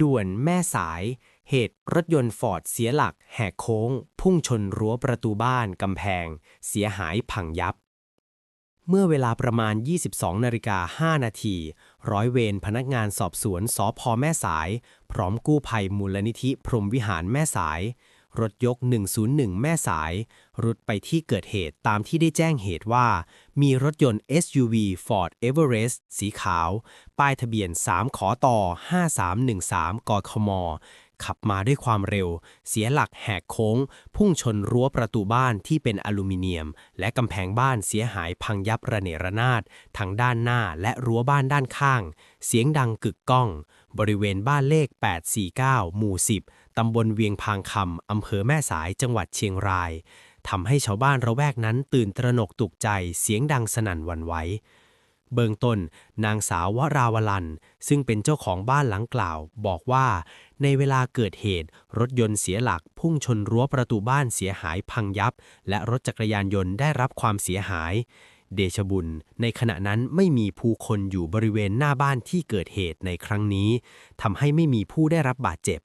ด่วนแม่สาย เหตุรถยนต์ฟอร์ดเสียหลัก แหกโค้ง พุ่งชนรั้วประตูบ้านกำแพง เสียหายพังยับ เมื่อเวลาประมาณ 22นาฬิกา5นาที ร้อยเวรพนักงานสอบสวนสอพอแม่สาย พร้อมกู้ภัยมูลนิธิพรมวิหารแม่สาย รถยก 101 แม่สาย รุดไปที่เกิดเหตุตามที่ได้แจ้งเหตุว่า มีรถยนต์ SUV Ford Everest สีขาว ป้ายทะเบียน 3 ขอต่อ 5313กคม ขับมาด้วยความเร็ว เสียหลักแหกโค้ง พุ่งชนรั้วประตูบ้านที่เป็นอลูมิเนียม และกำแพงบ้านเสียหายพังยับระเนระนาดทั้งด้านหน้าและรั้วบ้านด้านข้าง เสียงดังกึกก้อง บริเวณบ้านเลข 849 หมู่ 10 ตำบลเวียงพางคำอำเภอแม่สายจังหวัดเชียงรายทำให้ชาวบ้านระแวกนั้นตื่นตระหนกตกใจเสียงดังสนั่นหวั่นไหว เบื้องต้น นางสาววราวลัน ซึ่งเป็นเจ้าของบ้านหลังกล่าว บอกว่า ในเวลาเกิดเหตุ รถยนต์เสียหลักพุ่งชนรั้วประตูบ้านเสียหายพังยับ และรถจักรยานยนต์ได้รับความเสียหาย เดชบุญ ในขณะนั้นไม่มีผู้คนอยู่บริเวณหน้าบ้านที่เกิดเหตุในครั้งนี้ทำให้ไม่มีผู้ได้รับบาดเจ็บ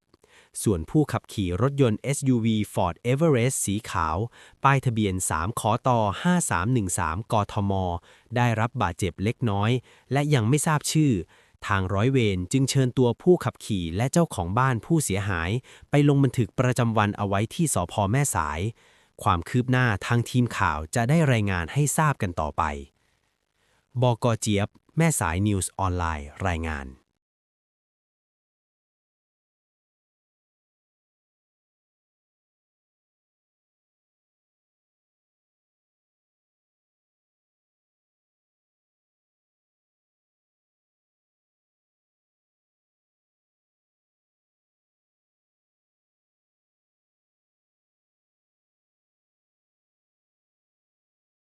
ส่วนผู้ขับขี่รถยนต์ SUV Ford Everest สีขาว ป้ายทะเบียน 3 ขอต่อ5313 กทม ได้รับบาดเจ็บเล็กน้อย และยังไม่ทราบชื่อ ทางร้อยเวรจึงเชิญตัวผู้ขับขี่และเจ้าของบ้านผู้เสียหาย ไปลงบันทึกประจำวันเอาไว้ที่สพแม่สาย ความคืบหน้าทางทีมข่าวจะได้รายงานให้ทราบกันต่อไป บกเจี๊ยบ แม่สายนิวส์ออนไลน์ รายงาน